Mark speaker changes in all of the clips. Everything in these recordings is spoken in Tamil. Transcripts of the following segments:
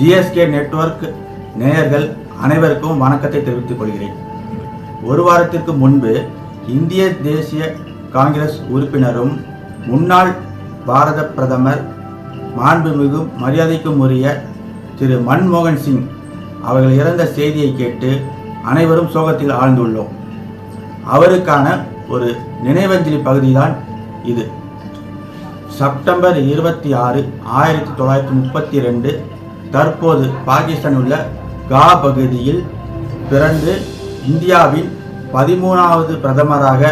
Speaker 1: ஜிஎஸ்கே நெட்வொர்க் நேயர்கள் அனைவருக்கும் வணக்கத்தை தெரிவித்துக் கொள்கிறேன். ஒரு வாரத்திற்கு முன்பு இந்திய தேசிய காங்கிரஸ் உறுப்பினரும் முன்னாள் பாரத பிரதமர் மாண்புமிகு மரியாதைக்கும் உரிய திரு மன்மோகன் சிங் அவர்கள் இறந்த செய்தியை கேட்டு அனைவரும் சோகத்தில் ஆழ்ந்துள்ளோம். அவருக்கான ஒரு நினைவஞ்சலி பகுதிதான் இது. செப்டம்பர் இருபத்தி ஆறு ஆயிரத்தி தொள்ளாயிரத்தி முப்பத்தி ரெண்டு தற்போது பாகிஸ்தானில் உள்ள கா பகுதியில் பிறந்து இந்தியாவின் பதிமூணாவது பிரதமராக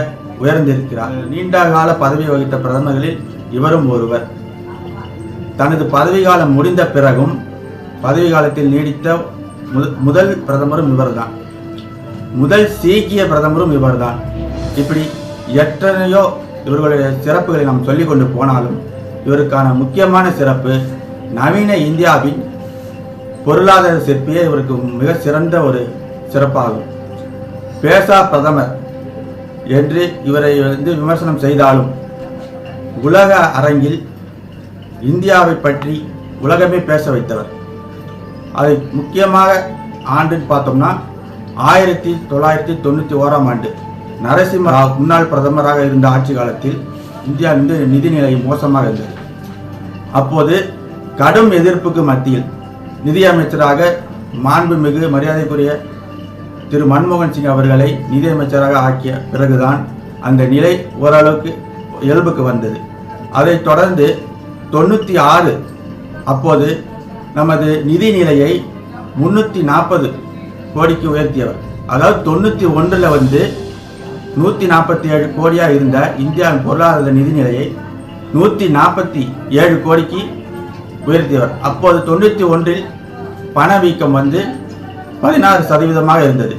Speaker 1: உயர்ந்திருக்கிறார். நீண்ட கால பதவி வகித்த பிரதமர்களில் இவரும் ஒருவர். தனது பதவிகாலம் முடிந்த பிறகும் பதவி காலத்தில் நீடித்த முதல் பிரதமரும் இவர்தான். முதல் சீக்கிய பிரதமரும் இவர்தான். இப்படி எத்தனையோ இவர்களுடைய சிறப்புகளை நாம் சொல்லிக்கொண்டு போனாலும் இவருக்கான முக்கியமான சிறப்பு நவீன இந்தியாவின் பொருளாதார சிற்பியே இவருக்கு மிக சிறந்த ஒரு சிறப்பாகும். பேசா பிரதமர் என்று இவரை வந்து விமர்சனம் செய்தாலும் உலக அரங்கில் இந்தியாவை பற்றி உலகமே பேச வைத்தவர். அதை முக்கியமாக ஆண்டுன்னு பார்த்தோம்னா ஆயிரத்தி தொள்ளாயிரத்தி தொண்ணூற்றி ஓராம் ஆண்டு நரசிம்ம ராவ் முன்னாள் பிரதமராக இருந்த ஆட்சி காலத்தில் இந்தியா வந்து நிதிநிலை மோசமாக இருந்தது. அப்போது கடும் எதிர்ப்புக்கு மத்தியில் நிதியமைச்சராக மாண்புமிகு மரியாதைக்குரிய திரு மன்மோகன் சிங் அவர்களை நிதியமைச்சராக ஆக்கிய பிறகுதான் அந்த நிலை ஓரளவுக்கு இயல்புக்கு வந்தது. அதைத் தொடர்ந்து தொண்ணூற்றி ஆறு அப்போது நமது நிதி நிலையை முன்னூற்றி நாற்பது கோடிக்கு உயர்த்தியவர். அதாவது தொண்ணூற்றி ஒன்றில் வந்து நூற்றி நாற்பத்தி ஏழு கோடியாக இருந்த இந்தியாவின் பொருளாதார நிதி நிலையை நூற்றி நாற்பத்தி ஏழு கோடிக்கு உயர்த்தியவர். அப்போது தொண்ணூற்றி ஒன்றில் பணவீக்கம் வந்து பதினாறு சதவீதமாக இருந்தது.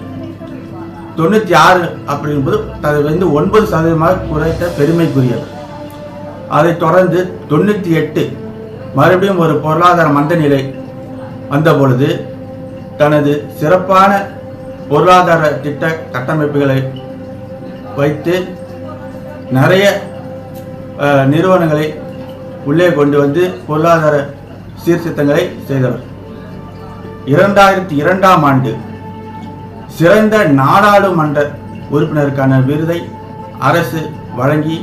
Speaker 1: தொண்ணூற்றி ஆறு அப்படிங்கும்போது அது வந்து ஒன்பது சதவீதமாக குறைத்த பெருமைக்குரியவர் அதைத் தொடர்ந்து தொண்ணூற்றி எட்டு மறுபடியும் ஒரு பொருளாதார மந்த நிலை வந்த பொழுது தனது சிறப்பான பொருளாதார திட்ட கட்டமைப்புகளை வைத்து நிறைய நிறுவனங்களை உள்ளே கொண்டு வந்து பொருளாதார சீர்திருத்தங்களை செய்தவர். இரண்டாயிரத்தி இரண்டாம் ஆண்டு சிறந்த நாடாளுமன்ற உறுப்பினருக்கான விருதை அரசு வழங்கி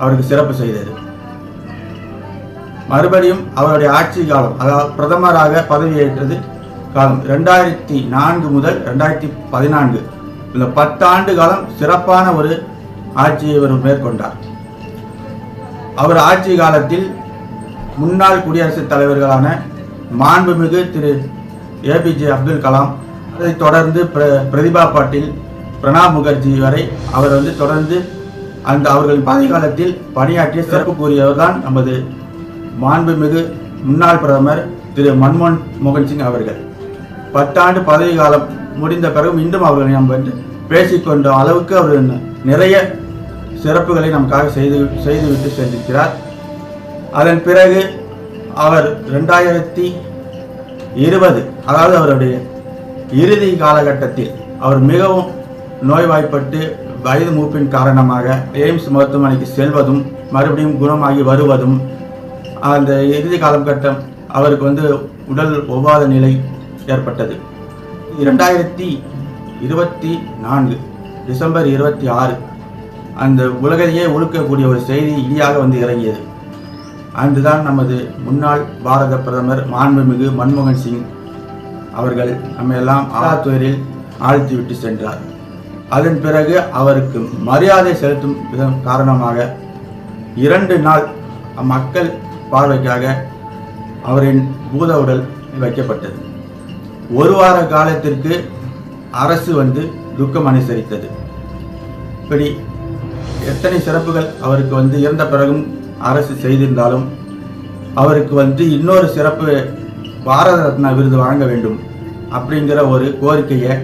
Speaker 1: அவருக்கு சிறப்பு செய்தது. மறுபடியும் அவருடைய ஆட்சி காலம் அதாவது பிரதமராக பதவியேற்றது காலம் ரெண்டாயிரத்தி நான்கு முதல் ரெண்டாயிரத்தி பதினான்கு. இந்த பத்தாண்டு காலம் சிறப்பான ஒரு ஆட்சியை இவர் மேற்கொண்டார். அவர் ஆட்சி காலத்தில் முன்னாள் குடியரசுத் தலைவர்களான மாண்புமிகு திரு ஏபிஜே அப்துல் கலாம் அதை தொடர்ந்து பிர பிரதிபா பாட்டீல் பிரணாப் முகர்ஜி வரை அவர் வந்து தொடர்ந்து அந்த அவர்களின் பதவிக்காலத்தில் பணியாற்றிய சிறப்புக்குரியவர் தான் நமது மாண்புமிகு முன்னாள் பிரதமர் திரு மன்மோகன் மோகன் சிங் அவர்கள். பத்தாண்டு பதவி காலம் முடிந்த பிறகு இன்னும் அவர்களை நாம் வந்து பேசிக்கொண்ட அளவுக்கு அவர் நிறைய சிறப்புகளை நமக்காக செய்து செய்துவிட்டு சென்றிருக்கிறார். அதன் பிறகு அவர் ரெண்டாயிரத்தி இருபது அதாவது அவருடைய இறுதி காலகட்டத்தில் அவர் மிகவும் நோய்வாய்ப்பட்டு வயது மூப்பின் காரணமாக எய்ம்ஸ் மருத்துவமனைக்கு செல்வதும் மறுபடியும் குணமாகி வருவதும் அந்த இறுதி காலகட்டம் அவருக்கு வந்து உடல் ஒவ்வாத நிலை ஏற்பட்டது. இரண்டாயிரத்தி இருபத்தி நான்கு டிசம்பர் இருபத்தி ஆறு அந்த உலகையே உழுக்கக்கூடிய ஒரு செய்தி இடியாக வந்து இறங்கியது. அன்றுதான் நமது முன்னாள் பாரத பிரதமர் மாண்புமிகு மன்மோகன் சிங் அவர்கள் நம்மையெல்லாம் எல்லாம் ஆழத்துயரில் ஆழ்த்திவிட்டு சென்றார். அதன் பிறகு அவருக்கு மரியாதை செலுத்தும் விதம் காரணமாக இரண்டு நாள் மக்கள் பார்வைக்காக அவரின் பூத உடல் வைக்கப்பட்டது. ஒரு வார காலத்திற்கு அரசு வந்து துக்கம் அனுசரித்தது. இப்படி எத்தனை சிறப்புகள் அவருக்கு வந்து இறந்த பிறகும் அரசு செய்திருந்தாலும் அவருக்கு வந்து இன்னொரு சிறப்பு பாரத ரத்னா விருது வழங்க வேண்டும் அப்படிங்கிற ஒரு கோரிக்கையை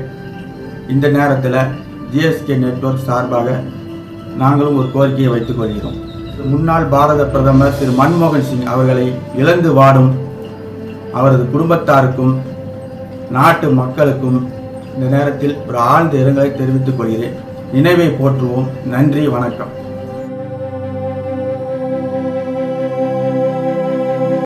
Speaker 1: இந்த நேரத்தில் ஜிஎஸ்கே நெட்வொர்க் சார்பாக நாங்களும் ஒரு கோரிக்கையை வைத்துக் கொள்கிறோம். முன்னாள் பாரத பிரதமர் திரு மன்மோகன் சிங் அவர்களை இழந்து வாடும் அவரது குடும்பத்தாருக்கும் நாட்டு மக்களுக்கும் இந்த நேரத்தில் ஒரு ஆழ்ந்த இரங்கலை தெரிவித்துக் கொள்கிறேன். நினைவை போற்றுவோம். நன்றி வணக்கம்.